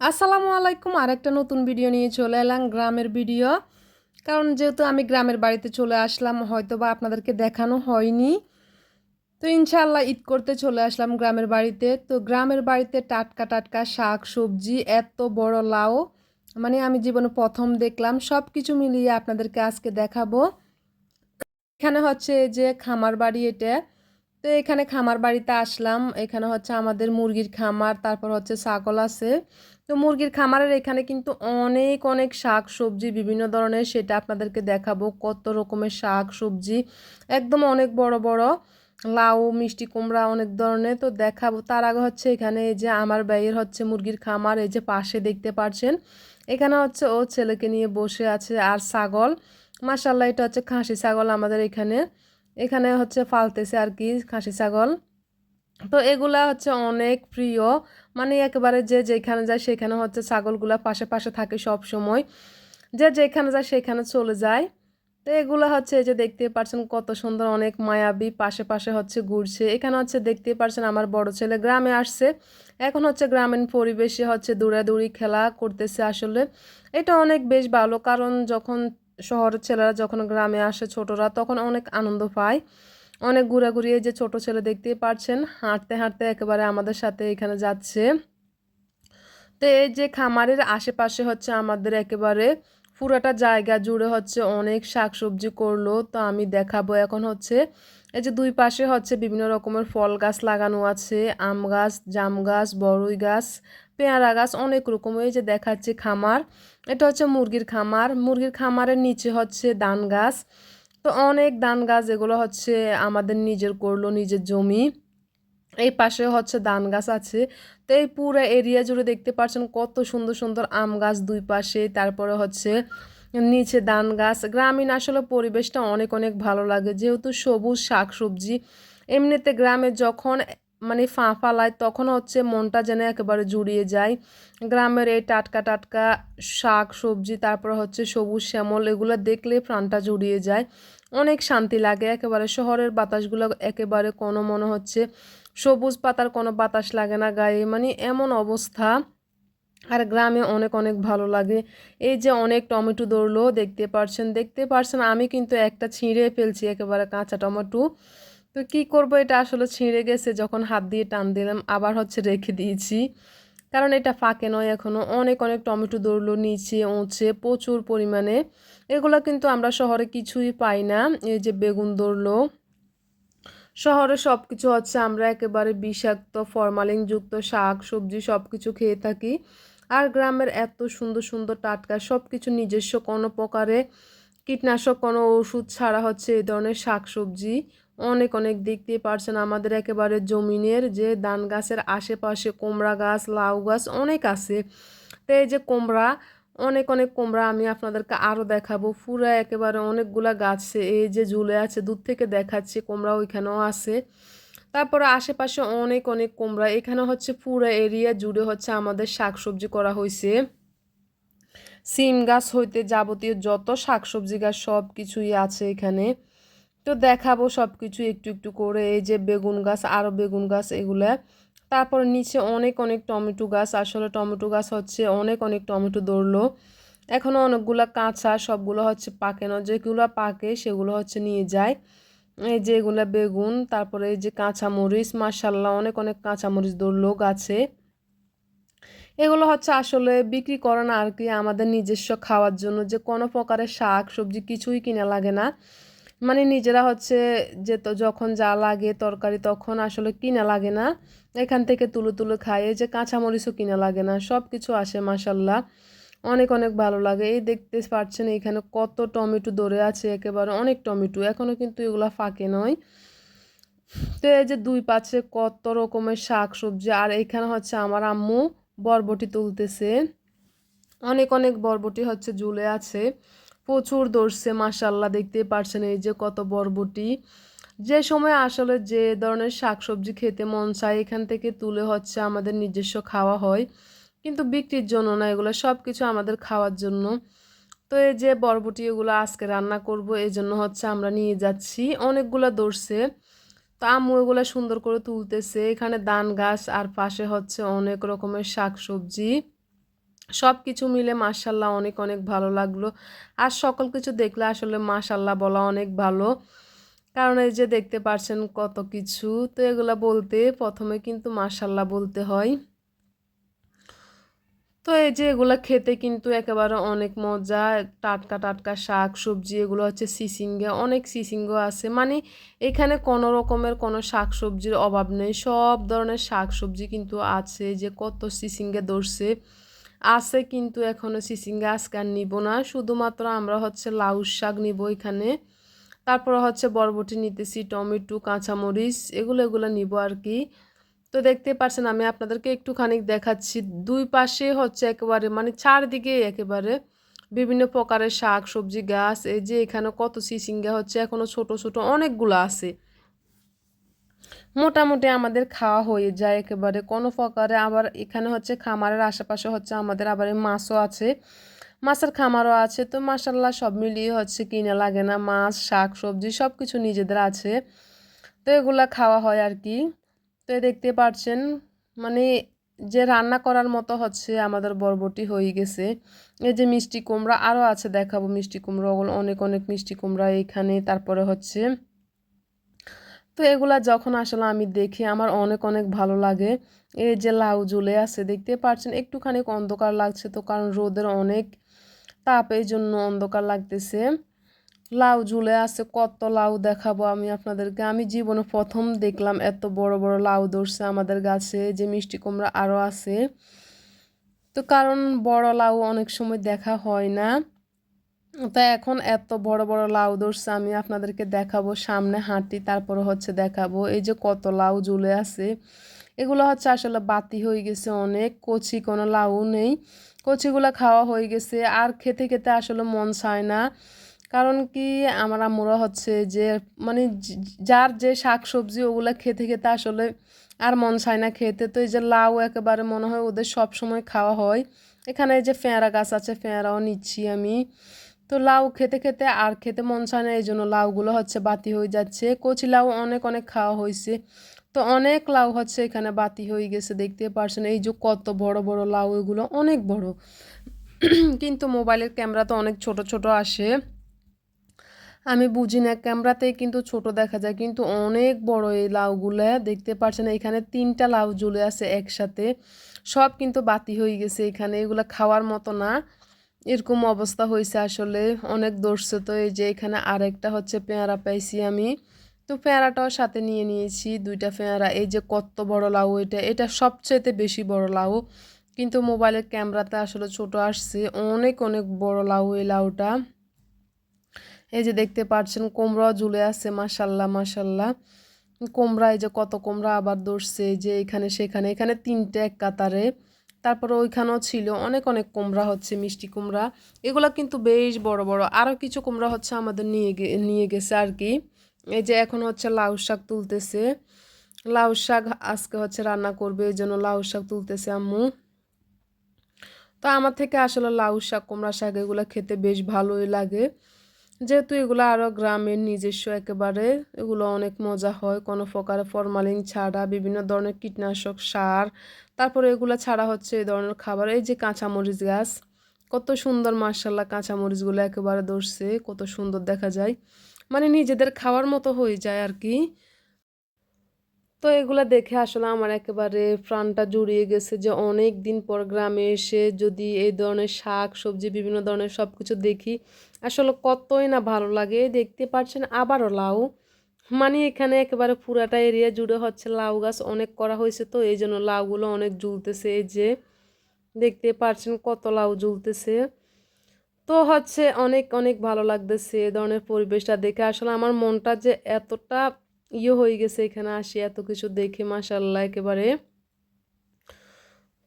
আসসালামু আলাইকুম, আরেকটা নতুন ভিডিও নিয়ে চলে এলাম গ্রামের ভিডিও। কারণ যেহেতু আমি গ্রামের বাড়িতে চলে আসলাম হয়তো বা আপনাদেরকে দেখানো হয়নি। তো ইনশাল্লাহ ঈদ করতে চলে আসলাম গ্রামের বাড়িতে। তো গ্রামের বাড়িতে টাটকা টাটকা শাক, সবজি, এত বড় লাউ। মানে আমি জীবনে প্রথম দেখলাম সব কিছু মিলিয়ে আপনাদেরকে আজকে দেখাবো। এখানে হচ্ছে যে খামার বাড়ি এটা। তো এখানে খামার বাড়িতে আসলাম। এখানে হচ্ছে আমাদের মুরগির খামার, তারপর হচ্ছে ছাগল আছে। তো মুরগির খামারের এখানে কিন্তু অনেক অনেক শাক সবজি, বিভিন্ন ধরনের সেটা আপনাদেরকে দেখাবো। কত রকমের শাক সবজি, একদম অনেক বড় বড়। লাউ, মিষ্টি কুমড়া, অনেক ধরনের। তো দেখাবো, তার আগে হচ্ছে এখানে এই যে আমার ব্যয়ের হচ্ছে মুরগির খামার, এই যে পাশে দেখতে পাচ্ছেন এখানে হচ্ছে ও ছেলেকে নিয়ে বসে আছে আর ছাগল। মাসাল্লাহ এটা হচ্ছে খাসি ছাগল আমাদের এখানে। এখানে হচ্ছে ফালতেছে আর কি, খাসি ছাগল। তো এগুলা হচ্ছে অনেক প্রিয়। মানে একেবারে যে যেখানে যায় সেখানে হচ্ছে ছাগলগুলা পাশে পাশে থাকে সব সময়। যে যেখানে যায় সেখানে চলে যায়। তো এগুলো হচ্ছে এই যে দেখতে পাচ্ছেন কত সুন্দর অনেক মায়াবী, পাশে পাশে হচ্ছে ঘুরছে। এখানে হচ্ছে দেখতে পাচ্ছেন আমার বড় ছেলে গ্রামে আসছে। এখন হচ্ছে গ্রামীণ পরিবেশে হচ্ছে দৌড়াদৌড়ি খেলা করতেছে আসলে। এটা অনেক বেশ ভালো কারণ যখন শহরের ছেলেরা যখন গ্রামে আসে ছোটরা, তখন অনেক আনন্দ পায়। অনেক ঘুরাঘুরি যে ছোট ছেলে দেখতেই পারছেন, হাঁটতে হাঁটতে একেবারে আমাদের সাথে এখানে যাচ্ছে। তো এই যে খামারের আশেপাশে হচ্ছে আমাদের একেবারে পুরাটা জায়গা জুড়ে হচ্ছে অনেক শাকসবজি করল। তো আমি দেখাবো এখন হচ্ছে এই যে দুই পাশে হচ্ছে বিভিন্ন রকমের ফল গাছ লাগানো আছে, আম গাছ, জাম গাছ বড়ই গাছ, পেয়ারা গাছ, অনেক রকম। এই যে দেখাচ্ছে খামার, এটা হচ্ছে মুরগির খামার। মুরগির খামারের নিচে হচ্ছে ধান গাছ। তো অনেক ধান গাছ এগুলো হচ্ছে আমাদের নিজের করল, নিজের জমি। এই পাশে হচ্ছে ধান গাছ আছে। তো এই পুরো এরিয়া জুড়ে দেখতে পাচ্ছেন কত সুন্দর সুন্দর আম গাছ দুই পাশে। তারপরে হচ্ছে নিচে ধান গাছ, গ্রামীণ আসলে পরিবেশটা অনেক অনেক ভালো লাগে। যেহেতু সবুজ শাক সবজি এমনিতে গ্রামে যখন মানে ফা ফালায় তখন হচ্ছে মনটা যেন একেবারে জুড়িয়ে যায়। গ্রামের এই টাটকা টাটকা শাক সবজি তারপর হচ্ছে সবুজ শ্যামল, এগুলো দেখলে প্রাণটা জুড়িয়ে যায়। অনেক শান্তি লাগে, একেবারে শহরের বাতাসগুলো একেবারে কোনো মনে হচ্ছে সবুজ পাতার কোনো বাতাস লাগে না গায়ে। মানে এমন অবস্থা। আর গ্রামে অনেক অনেক ভালো লাগে। এই যে অনেক টমেটো দৌড়লো দেখতে পারছেন দেখতে পারছেন, আমি কিন্তু একটা ছিঁড়ে ফেলছি একেবারে কাঁচা টমেটো। তো কি করব, এটা আসলে ছিঁড়ে গেছে, যখন হাত দিয়ে টান দিলাম, আবার হচ্ছে রেখে দিয়েছি। কারণ এটা ফাঁকে নয় এখনও অনেক অনেক টমেটো দৌড়লো নিচে, উঁচে, প্রচুর পরিমাণে। এগুলো কিন্তু আমরা শহরে কিছুই পাই না। এই যে বেগুন দৌড়লো শহরে সব কিছু হচ্ছে আমরা একেবারে বিষাক্ত ফরমালিনযুক্ত শাক, সবজি সব কিছু খেয়ে থাকি। আর গ্রামের এত সুন্দর সুন্দর টাটকা সব কিছু নিজস্ব, কোনো প্রকারে কীটনাশক, কোনো ওষুধ ছাড়া হচ্ছে এই ধরনের শাক সবজি অনেক অনেক দেখতে পারছেন। আমাদের একেবারে জমিনের যে ধান গাছের আশেপাশে কুমড়া গাছ, লাউ গাছ অনেক আছে। তো এই যে কোমড়া, অনেক অনেক কুমড়া আমি আপনাদেরকে আরও দেখাবো। পুরো একেবারে অনেকগুলা গাছ, এই যে ঝুলে আছে, দূর থেকে দেখাচ্ছি, কোমড়া ওইখানেও আছে। তারপরে আশেপাশে অনেক অনেক কুমড়া। এখানে হচ্ছে পুরো এরিয়া জুড়ে হচ্ছে আমাদের শাকসবজি করা হয়েছে সিম গাছ হইতে যাবতীয় যত শাকসবজি গাছ সব কিছুই আছে এখানে। তো দেখাবো সব কিছু একটু একটু করে। এই যে বেগুন গাছ আরও বেগুন গাছ এগুলা। তারপর নিচে অনেক অনেক টমেটো গাছ। আসলে টমেটো গাছ হচ্ছে অনেক অনেক টমেটো ধরলো। এখনও অনেকগুলো কাঁচা সবগুলো হচ্ছে পাকে না। যেগুলো পাকে সেগুলো হচ্ছে নিয়ে যায়। এই যে এগুলো বেগুন, তারপরে এই যে কাঁচামরিচ মার্শাল্লাহ অনেক অনেক কাঁচামরিচ ধরলো গাছে এগুলো হচ্ছে আসলে বিক্রি করে না আর কি, আমাদের নিজস্ব খাওয়ার জন্য। যে কোনো প্রকারের শাক, সবজি কিছুই কিনা লাগে না। মানে নিজেরা হচ্ছে যে তো যখন যা লাগে তরকারি তখন আসলে কিনা লাগে না। এখান থেকে তুলো তুলে খায়। যে কাঁচামরিচও কিনা লাগে না। সব কিছু আসে মাসাল্লাহ অনেক অনেক ভালো লাগে। এই দেখতে পাচ্ছেন এখানে কত টমেটো ধরে আছে, একেবারে অনেক টমেটো। এখনও কিন্তু এগুলো ফাঁকে নয়। তো এই যে দুই পাশে কত রকমের শাক সবজি আর এখানে হচ্ছে আমার আম্মু বরবটি তুলতেছে। অনেক অনেক বরবটি হচ্ছে ঝুলে আছে। প্রচুর ধরছে মাসাল্লাহ দেখতে পারছেন এই যে কত বরবটি। যে সময় আসলে যে ধরনের শাকসবজি খেতে মন চায়, এখান থেকে তুলে হচ্ছে আমাদের নিজস্ব খাওয়া হয়। কিন্তু বিক্রির জন্য না, এগুলো সব কিছু আমাদের খাওয়ার জন্য। তো এই যে বরবটি এগুলো আজকে রান্না করব, এই জন্য হচ্ছে আমরা নিয়ে যাচ্ছি। অনেকগুলো ধরছে। তো আম্মু এগুলো সুন্দর করে তুলতেছে। এখানে ধান গাছ আর পাশে হচ্ছে অনেক রকমের শাক সবজি সব কিছু মিলে মাশাল্লাহ অনেক অনেক ভালো লাগল। আর সকল কিছু দেখলে আসলে মাশাল্লাহ বলা অনেক ভালো। কারণ এই যে দেখতে পারছেন কত কিছু। তো এগুলা বলতে প্রথমে কিন্তু মাশাল্লাহ বলতে হয়। তো এই যে এগুলো খেতে কিন্তু একেবারে অনেক মজা। টাটকা টাটকা শাক, সবজি, এগুলো হচ্ছে সিসিঙ্গে, অনেক সিসিঙ্গ আছে। মানে এখানে কোনো রকমের কোনো শাক সবজির অভাব নেই। সব ধরনের শাক সবজি কিন্তু আছে যে কত সিসিঙ্গে ধরছে। আছে কিন্তু এখনও সিসিঙ্গে, আজকে আর নিব না। শুধুমাত্র আমরা হচ্ছে লাউ শাক নিব এখানে। তারপর হচ্ছে বরবটি নিতেছি, টমেটো, কাঁচামরিচ, এগুলো এগুলো নিব আর কি। তো দেখতে পাচ্ছেন আমি আপনাদেরকে একটুখানি দেখাচ্ছি। দুই পাশে হচ্ছে একেবারে মানে চারদিকে একেবারে বিভিন্ন প্রকারের শাক, সবজি, গাছ, এই যে এখানে কত সিসিঙ্গা হচ্ছে, এখনও ছোট ছোট অনেকগুলো আছে। মোটামুটি আমাদের খাওয়া হয়ে যায় একেবারে। কোনো প্রকারে আবার এখানে হচ্ছে খামারের আশেপাশে হচ্ছে আমাদের আবার মাছও আছে। মাছের খামারও আছে, তো মাসাল্লাহ সব মিলিয়ে হচ্ছে কিনে লাগে না, মাছ, শাক, সবজি সব কিছু নিজেদের আছে। তো এগুলা খাওয়া হয় আর কি। তো দেখতে পাচ্ছেন মানে যে রান্না করার মতো হচ্ছে আমাদের বরবটি হয়ে গেছে। এই যে মিষ্টি কুমড়া আরও আছে দেখাবো, মিষ্টি কুমড়া ওগুলো অনেক অনেক মিষ্টি কুমড়া এখানে, তারপরে হচ্ছে তো এগুলা যখন আসলে আমি দেখি আমার অনেক অনেক ভালো লাগে। এই যে লাউ ঝুলে আছে, দেখতে পাচ্ছেন একটুখানি অন্ধকার লাগছে তো, কারণ রোদের অনেক তাপ এই জন্য অন্ধকার লাগতেছে। লাউ ঝুলে আছে, কত লাউ দেখাবো আমি আপনাদেরকে। আমি জীবনে প্রথম দেখলাম এত বড় বড় লাউ ধরছে আমাদের গাছে, যে মিষ্টি কুমড়া আরও আছে। তো কারণ বড় লাউ অনেক সময় দেখা হয় না। তো এখন এত বড় বড় লাউ ধরছে, আমি আপনাদেরকে দেখাবো সামনে হাঁটি, তারপরে হচ্ছে দেখাবো। এই যে কত লাউ ঝুলে আছে, এগুলো হচ্ছে আসলে বাতি হয়ে গেছে অনেক, কচি কোনো লাউ নেই। কচিগুলো খাওয়া হয়ে গেছে, আর খেতে খেতে আসলে মন চায় না। কারণ কি আমার আম্মুরা হচ্ছে যে মানে যার যে শাক সবজি ওগুলো খেতে খেতে আসলে আর মন চায় না খেতে। তো এই যে লাউ একেবারে মনে হয় ওদের সব সময় খাওয়া হয়। এখানে এই যে ফেঁড়া গাছ আছে ফেঁড়াও নিচ্ছি আমি। তো লাউ খেতে খেতে আর খেতে মন চায় না এই জন্য লাউগুলো হচ্ছে বাতি হয়ে যাচ্ছে। কচি লাউ অনেক অনেক খাওয়া হয়েছে। তো অনেক লাউ হচ্ছে এখানে বাতি হয়ে গেছে, দেখতে পারছেন। এই যে কত বড় বড় লাউ, এগুলো অনেক বড়। কিন্তু মোবাইলের ক্যামেরা তো অনেক ছোট ছোট আসে। আমি বুঝি না ক্যামেরাতে কিন্তু ছোট দেখা যায়, কিন্তু অনেক বড় এই লাউগুলো দেখতে পাচ্ছেন এখানে তিনটা লাউ ঝুলে আছে একসাথে, সব কিন্তু বাতি হয়ে গেছে এখানে, এগুলো খাওয়ার মতো না, এরকম অবস্থা হয়েছে আসলে, অনেক দর্শে তো, এই যে এখানে আরেকটা হচ্ছে পেয়ারা পাইছি আমি, তো পেয়ারাটাও সাথে নিয়ে নিয়েছি, দুইটা পেয়ারা, এই যে কত বড় লাউ এটা এটা সবচেয়েতে বেশি বড় লাউ, কিন্তু মোবাইলের ক্যামেরাতে আসলে ছোট আসছে, অনেক অনেক বড় লাউ এই লাউটা। এই যে দেখতে পাচ্ছেন কোমরাও ঝুলে আছে মাসাল্লাহ মাসাল্লাহ কোমরা, এই যে কত কোমরা আবার ধরছে যে এখানে, সেখানে। এখানে তিনটে এক কাতারে। তারপরে ওইখানেও ছিল অনেক অনেক কুমড়া হচ্ছে, মিষ্টি কুমড়া এগুলো কিন্তু বেশ বড় বড়। আরও কিছু কুমড়া হচ্ছে আমাদের নিয়ে নিয়ে গেছে আর কি। এই যে এখন হচ্ছে লাউ শাক তুলতেছে। লাউ শাক আজকে হচ্ছে রান্না করবে, এই জন্য লাউ শাক তুলতেছে আম্মু। তো আমার থেকে আসলে লাউ শাক কুমড়া শাক, এগুলো খেতে বেশ ভালোই লাগে। যেহেতু এগুলো আরও গ্রামের নিজস্ব একেবারে, এগুলো অনেক মজা হয়। কোনো প্রকারে ফরমালিন ছাড়া, বিভিন্ন ধরনের কীটনাশক সার, তারপরে এগুলো ছাড়া হচ্ছে এই ধরনের খাবার। এই যে কাঁচামরিচ গাছ, কত সুন্দর মার্শাল্লাহ কাঁচামরিচগুলো একেবারে ধরছে, কত সুন্দর দেখা যায়। মানে নিজেদের খাওয়ার মতো হয়ে যায় আর কি। তো এগুলো দেখে আসলে আমার একেবারে প্রাণটা জুড়িয়ে গেছে যে অনেক দিন পর গ্রামে এসে যদি এই ধরনের শাক, সবজি, বিভিন্ন ধরনের সব কিছু দেখি আসলে কতই না ভালো লাগে, দেখতে পাচ্ছেন আবারও লাউ। মানে এখানে একেবারে পুরাটা এরিয়া জুড়ে হচ্ছে লাউ গাছ অনেক করা হয়েছে তো এই জন্য লাউগুলো অনেক ঝুলতেছে এই যে। দেখতে পাচ্ছেন কত লাউ ঝুলতেছে তো হচ্ছে অনেক অনেক ভালো লাগতেছে এ ধরনের পরিবেশটা দেখে। আসলে আমার মনটা যে এতটা ইয়ে হয়ে গেছে এখানে আসি, এত কিছু দেখে মাসাল্লাহ একেবারে।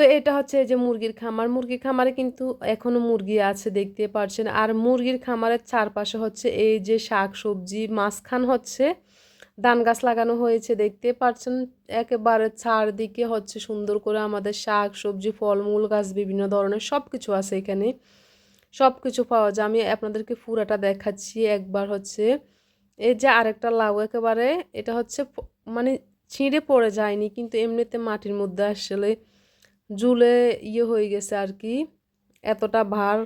তো এটা হচ্ছে যে মুরগির খামার। মুরগির খামারে কিন্তু এখনও মুরগি আছে দেখতে পারছেন। আর মুরগির খামারের চারপাশে হচ্ছে এই যে শাক সবজি, মাঝখান হচ্ছে ধান গাছ লাগানো হয়েছে দেখতে পাচ্ছেন একেবারে চারদিকে হচ্ছে সুন্দর করে আমাদের শাক সবজি, ফলমূল, গাছ, বিভিন্ন ধরনের সব কিছু আছে এখানে। সব কিছু পাওয়া যায়। আমি আপনাদেরকে পুরাটা দেখাচ্ছি একবার হচ্ছে। এই যে আরেকটা লাউ একেবারে, এটা হচ্ছে মানে ছিঁড়ে পড়ে যায়নি, কিন্তু এমনিতে মাটির মধ্যে আসলে জুলে ইয়ে হয়ে গেছে আর কি। এতটা ভার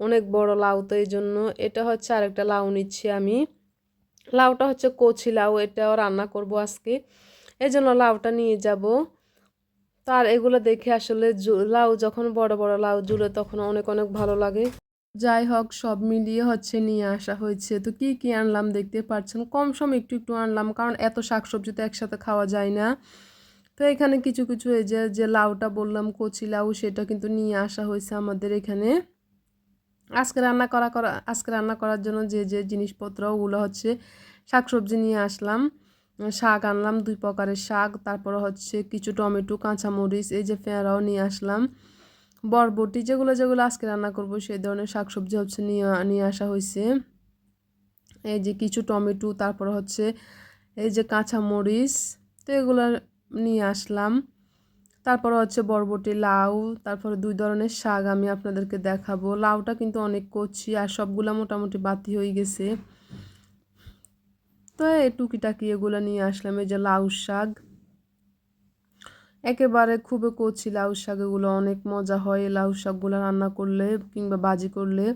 অনেক বড় লাউ তো এই জন্য এটা হচ্ছে আরেকটা লাউ নিচ্ছি আমি। লাউটা হচ্ছে কচি লাউ এটাও রান্না করব আজকে। এই জন্য লাউটা নিয়ে যাব। তার এগুলো দেখে আসলে লাউ যখন বড় বড় লাউ জুলে তখন অনেক অনেক ভালো লাগে। যাই হোক, সব মিলিয়ে হচ্ছে নিয়ে আসা হয়েছে। তো কি কি আনলাম দেখতে পাচ্ছেন? কম সম একটু একটু আনলাম, কারণ এত শাকসবজি তো একসাথে খাওয়া যায় না। তো এখানে কিছু কিছু এই যে যে লাউটা বললাম, কচি লাউ, সেটা কিন্তু নিয়ে আসা হয়েছে আমাদের এখানে। আজকে রান্না করা করা, আজকে রান্না করার জন্য যে যে জিনিসপত্র, ওগুলো হচ্ছে শাকসবজি নিয়ে আসলাম। শাক আনলাম, দুই প্রকারের শাক, তারপর হচ্ছে কিছু টমেটো, কাঁচামরিচ, এই যে ফেঁড়াও নিয়ে আসলাম। বরবটি, যেগুলো যেগুলো আজকে রান্না করব, সেই ধরনের শাকসবজি হচ্ছে নিয়ে নিয়ে আসা হয়েছে। এই যে কিছু টমেটো, তারপর হচ্ছে এই যে কাঁচামরিচ, তো এগুলো নিয়ে আসলাম। তারপর হচ্ছে বরবটি লাউ, তারপরে দুই ধরনের শাক আমি আপনাদেরকে দেখাবো। লাউটা কিন্তু অনেক কচি আর সবগুলা মোটামুটি বাতি হয়ে গেছে। তো এই টুকিটাকি এগুলো নিয়ে আসলাম, এই যে লাউ শাক। একেবারে খুবই কচি লাউ শাক, এগুলো অনেক মজা হয় লাউ শাকগুলো রান্না করলে কিংবা বাজি করলে।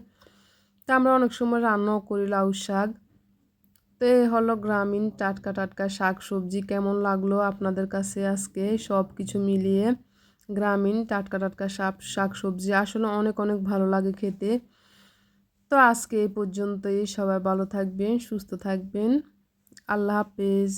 তা আমরা অনেক সময় রান্নাও করি লাউ শাক। তো এই হলো গ্রামীণ টাটকা টাটকা শাক সবজি কেমন লাগল আপনাদের কাছে আজকে? সব কিছু মিলিয়ে গ্রামীণ টাটকা টাটকা শাক শাক সবজি আসলে অনেক অনেক ভালো লাগে খেতে। তো আজকে এই পর্যন্তই। সবাই ভালো থাকবেন, সুস্থ থাকবেন। আল্লাহ হাফেজ।